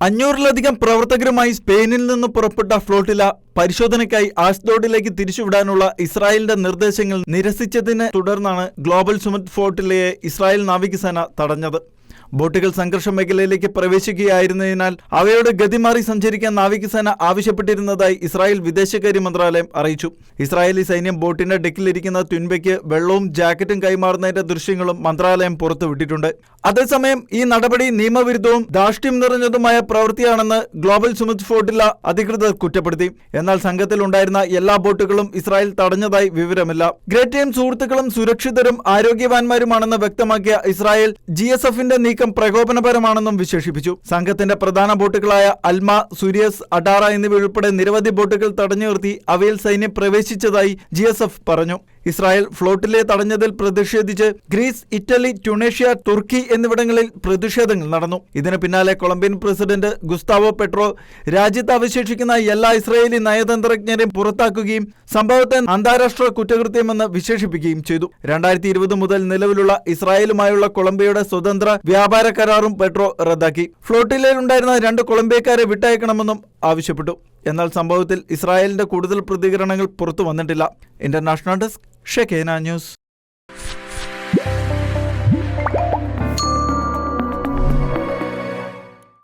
അഞ്ഞൂറിലധികം പ്രവർത്തകരുമായി സ്പെയിനിൽ നിന്ന് പുറപ്പെട്ട ഫ്ലോട്ടില പരിശോധനയ്ക്കായി ആഷ്ഡോഡിലേക്ക് തിരിച്ചുവിടാനുള്ള ഇസ്രായേലിന്റെ നിർദ്ദേശങ്ങൾ നിരസിച്ചതിനെ തുടർന്നാണ് ഗ്ലോബൽ സുമത് ഫ്ലോട്ടിലയെ ഇസ്രായേൽ നാവികസേന തടഞ്ഞത്. ബോട്ടുകൾ സംഘർഷ മേഖലയിലേക്ക് പ്രവേശിക്കുകയായിരുന്നതിനാൽ അവയോട് ഗതി മാറി സഞ്ചരിക്കാൻ നാവികസേന ആവശ്യപ്പെട്ടിരുന്നതായി ഇസ്രായേൽ വിദേശകാര്യ മന്ത്രാലയം അറിയിച്ചു. ഇസ്രായേലി സൈന്യം ബോട്ടിന്റെ ഡെക്കിലിരിക്കുന്ന തുൻബയ്ക്ക് വെള്ളവും ജാക്കറ്റും കൈമാറുന്നതിന്റെ ദൃശ്യങ്ങളും മന്ത്രാലയം പുറത്തുവിട്ടിട്ടുണ്ട്. അതേസമയം ഈ നടപടി നിയമവിരുദ്ധവും ധാർഷ്ട്യം നിറഞ്ഞതുമായ പ്രവൃത്തിയാണെന്ന് ഗ്ലോബൽ സുമിത് ഫോർഡില അധികൃതർ കുറ്റപ്പെടുത്തി. എന്നാൽ സംഘത്തിലുണ്ടായിരുന്ന എല്ലാ ബോട്ടുകളും ഇസ്രായേൽ തടഞ്ഞതായി വിവരമില്ല. ഗ്രേറ്റയും സുഹൃത്തുക്കളും സുരക്ഷിതരും ആരോഗ്യവാന്മാരുമാണെന്ന് വ്യക്തമാക്കിയ ഇസ്രായേൽ ജി എസ് എഫിന്റെ നീക്കം പ്രകോപനപരമാണെന്നും വിശേഷിപ്പിച്ചു. സംഘത്തിന്റെ പ്രധാന ബോട്ടുകളായ അൽമ സുരിയസ് അഡാറ എന്നിവ ഉൾപ്പെടെ നിരവധി ബോട്ടുകൾ തടഞ്ഞു നിർത്തി അവയിൽ സൈന്യം പ്രവേശിച്ചതായി ജി പറഞ്ഞു. ഇസ്രായേൽ ഫ്ലോട്ടിലെ തടഞ്ഞതിൽ പ്രതിഷേധിച്ച് ഗ്രീസ് ഇറ്റലി ട്യൂണേഷ്യ തുർക്കി എന്നിവിടങ്ങളിൽ പ്രതിഷേധങ്ങൾ നടന്നു. ഇതിന് പിന്നാലെ കൊളംബിയൻ പ്രസിഡന്റ് ഗുസ്താവോ പെട്രോ രാജ്യത്ത് അവശേഷിക്കുന്ന എല്ലാ ഇസ്രായേലി നയതന്ത്രജ്ഞരെയും പുറത്താക്കുകയും സംഭവത്തെ അന്താരാഷ്ട്ര കുറ്റകൃത്യമെന്ന് വിശേഷിപ്പിക്കുകയും ചെയ്തു. രണ്ടായിരത്തി ഇരുപത് മുതൽ നിലവിലുള്ള ഇസ്രായേലുമായുള്ള കൊളംബിയയുടെ സ്വതന്ത്ര വ്യാപാര കരാറും പെട്രോ റദ്ദാക്കി. ഫ്ലോട്ടിലയിലുണ്ടായിരുന്ന രണ്ട് കൊളംബിയക്കാരെ വിട്ടയക്കണമെന്നും ആവശ്യപ്പെട്ടു. എന്നാൽ സംഭവത്തിൽ ഇസ്രായേലിന്റെ കൂടുതൽ പ്രതികരണങ്ങൾ പുറത്തു വന്നിട്ടില്ല. International desk ഷെക്കേന news